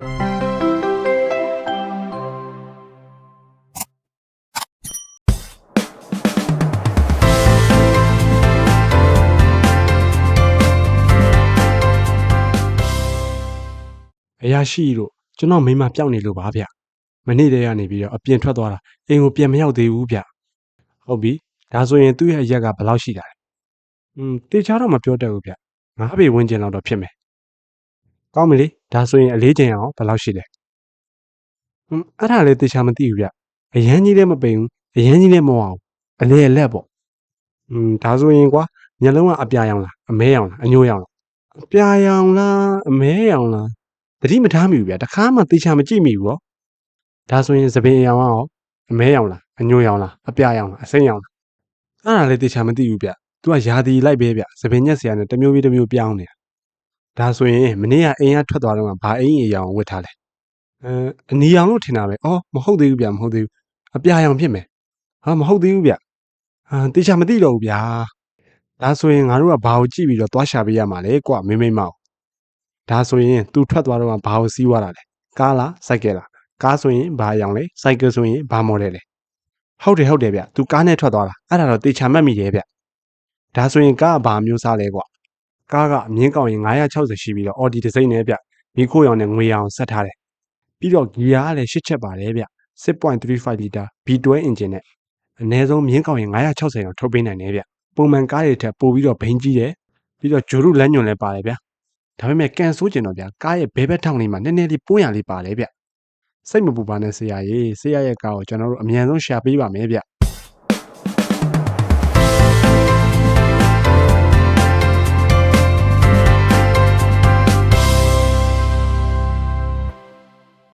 အရာရှိတို့ကျွန်တော်မိမပျောက်နေလို့ပါဗျမနေ့တည်းကနေပြီးတော့အပြင်ထွက်သွားတာအိမ်ကိုပြန်မရောက်သေးဘူးဗျဟုတ်ပြီဒါဆိုရင်သူ့ရဲ့အရက်ကဘယ်လောက်ရှိတာလဲอืมတေချာတော့မပြောတတ်ဘူးဗျငါးပေဝန်းကျင်လောက်တော့ဖြစ်မယ် ကောင်းပြီလေဒါဆိုရင်အလေးချိန်အောင်ဘယ်လောက်ရှိလဲဟွန်းအဲ့ဒါလည်းတေချာမသိဘူးဗျအရန်ကြီးလည်းမပိန်ဘူးအရန်ကြီးလည်းမဝအောင်အလေလက်ပေါ့ဟွန်းဒါဆိုရင်ကွာညလုံးကအပြာရောင်လားအမဲရောင်လားအညိုးရောင်လားအပြာရောင်လားအမဲရောင်လားတတိမထားမိဘူးဗျတခါမှတေချာမကြည့်မိဘူးရောဒါဆိုရင်သပင်ရောင်ရောအမဲရောင်လားအညိုးရောင်လားအပြာရောင်လားအစိမ့်ရောင်လားအဲ့ဒါလည်းတေချာမသိဘူးဗျ तू ကယာတီလိုက်ပဲဗျသပင်ညက်ဆရာနဲ့တစ်မျိုးပြီးတစ်မျိုးပြောင်းနေတာ ဒါဆိုရင်မနေ့ကအိမ်ကထွက်သွားတော့ကဘာအိမ်အရောင်ဝတ်ထားလဲအဲအနီရောင်လို့ထင်တာပဲအော်မဟုတ်သေးဘူးဗျမဟုတ်သေးဘူးအပြာရောင်ဖြစ်မယ်ဟာမဟုတ်သေးဘူးဗျဟာတေချာမသိတော့ဘူးဗျာဒါဆိုရင်ငါတို့ကဘာကိုကြည့်ပြီးတော့သွားရှာပေးရမှာလဲကွမိမိမမောက်ဒါဆိုရင် तू ထွက်သွားတော့ကဘာကိုစီးသွားတာလဲကားလားစိုက်ကယ်လားကားဆိုရင်ဘာအရောင်လဲစိုက်ကယ်ဆိုရင်ဘာမော်ဒယ်လဲဟုတ်တယ်ဟုတ်တယ်ဗျ तू ကားနဲ့ထွက်သွားတာအဲ့ဒါတော့တေချာမှတ်မိတယ်ဗျဒါဆိုရင်ကားကဘာမျိုးစားလဲကွာ ကားကအမြင်းကောင်ရင်960ရှိပြီးတော့ Audi တစ်စိမ့်နဲ့ဗျမိခိုးရောင်နဲ့ငွေရောင်ဆက်ထားတယ်ပြီးတော့ဂီယာကလည်း8ချက်ပါတယ်ဗျ6.35လီတာ V12 engine နဲ့အနည်းဆုံးမြင်းကောင်ရင်960အောင်ထုတ်ပေးနိုင်တယ်ဗျပုံမှန်ကားတွေထက်ပိုပြီးတော့ဘိန်းကြီးတယ်ပြီးတော့ဂျိုရုလမ်းညွန်လည်းပါတယ်ဗျဒါပေမဲ့ကန်ဆိုးကျင်တော့ဗျာကားရဲ့ဘဲဘက်ထောင်လေးမှာနည်းနည်းလေးပိုးရလေးပါလေဗျစိတ်မပူပါနဲ့ဆရာကြီးဆရာရဲ့ကားကိုကျွန်တော်တို့အမြန်ဆုံးရှာပေးပါမယ်ဗျ